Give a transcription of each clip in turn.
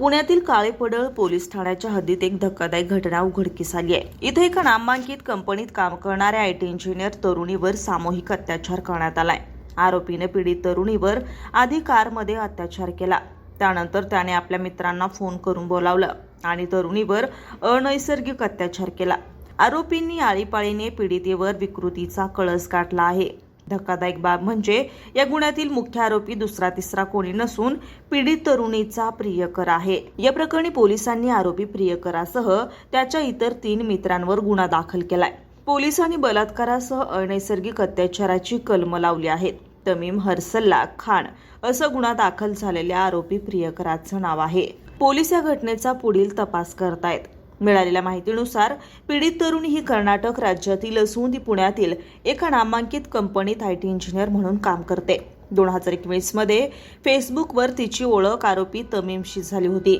पुण्यातील काळेपडळ पोलीस ठाण्याच्या हद्दीत एक धक्कादायक घटना उघडकीस आली आहे. इथे एका नामांकित कंपनीत काम करणाऱ्या आय टी इंजिनियर तरुणीवर सामूहिक अत्याचार करण्यात आलाय. आरोपीने पीडित तरुणीवर आधी कारमध्ये अत्याचार केला. त्यानंतर त्याने आपल्या मित्रांना फोन करून बोलावलं आणि तरुणीवर अनैसर्गिक अत्याचार केला. आरोपींनी आळीपाळीने पीडितेवर विकृतीचा कळस गाठला आहे. धक्कादायक बाब म्हणजे या गुन्ह्यातील मुख्य आरोपी दुसरा तिसरा कोणी नसून पीडित तरुणीचा प्रियकर आहे. या प्रकरणी पोलिसांनी आरोपी प्रियकरासह त्याच्या इतर तीन मित्रांवर गुन्हा दाखल केलाय. पोलिसांनी बलात्कारासह अनैसर्गिक अत्याचाराची कलम लावली आहेत. तमीम हर्सल्ला खान असं गुन्हा दाखल झालेल्या आरोपी प्रियकराचं नाव आहे. पोलीस या घटनेचा पुढील तपास करतायत. मिळालेल्या माहितीनुसार पीडित तरुणी ही कर्नाटक राज्यातील असून ती पुण्यातील एका नामांकित कंपनीत आय टी इंजिनियर म्हणून काम करते. दोन हजार एकवीसमध्ये फेसबुकवर तिची ओळख आरोपी तमीमशी झाली होती.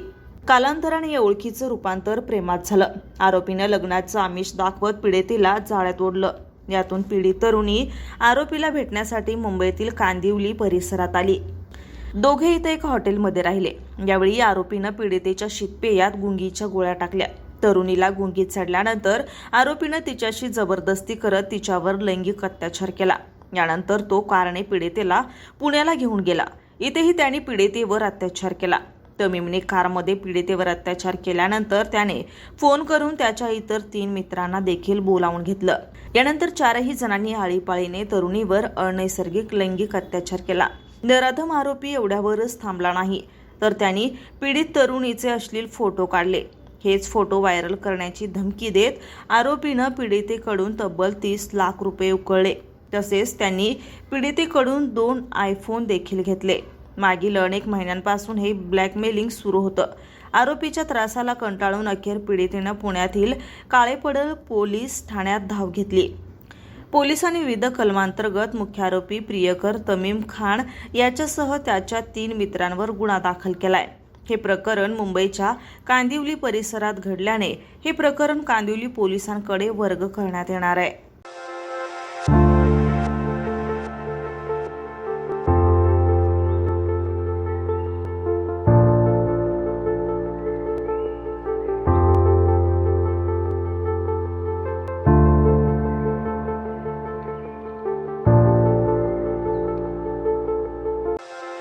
कालांतराने या ओळखीचं रूपांतर प्रेमात झालं. आरोपीनं लग्नाचं आमिष दाखवत पीडितेला जाळ्यात ओढलं. यातून पीडित तरुणी आरोपीला भेटण्यासाठी मुंबईतील कांदिवली परिसरात आली. दोघे इथे एका हॉटेलमध्ये राहिले. यावेळी आरोपीनं पीडितेच्या शितपेयात गुंगीच्या गोळ्या टाकल्या. तरुणीला गुंगीत चढल्यानंतर आरोपीनं तिच्याशी जबरदस्ती करत तिच्यावर लैंगिक अत्याचार केला. यानंतर तो कारणे पीडितेला पुण्याला घेऊन गेला. इथेही त्याने पीडितेवर अत्याचार केला. तमीमने कारमध्ये पीडितेवर अत्याचार केल्यानंतर त्याने फोन करून त्याच्या इतर तीन मित्रांना देखील बोलावून घेतलं. यानंतर चारही जणांनी आळीपाळीने तरुणीवर अनैसर्गिक लैंगिक अत्याचार केला. नराधम आरोपी एवढ्यावरच थांबला नाही. तर त्यांनी पीडित तरुणीचे अश्लील फोटो काढले. हेच फोटो व्हायरल करण्याची धमकी देत आरोपीनं पीडितेकडून तब्बल तीस लाख रुपये उकळले. तसेच त्यांनी पीडितेकडून दोन आयफोन देखील घेतले. मागील अनेक महिन्यांपासून हे ब्लॅकमेलिंग सुरू होतं. आरोपीच्या त्रासाला कंटाळून अखेर पीडितेनं पुण्यातील काळेपडल पोलीस ठाण्यात धाव घेतली. पोलिसांनी विविध कलमांतर्गत मुख्य आरोपी प्रियकर तमीम खान याच्यासह त्याच्या तीन मित्रांवर गुन्हा दाखल केलाय. हे प्रकरण मुंबईच्या कांदिवली परिसरात घडल्याने हे प्रकरण कांदिवली पोलिसांकडे वर्ग करण्यात येणार आहे.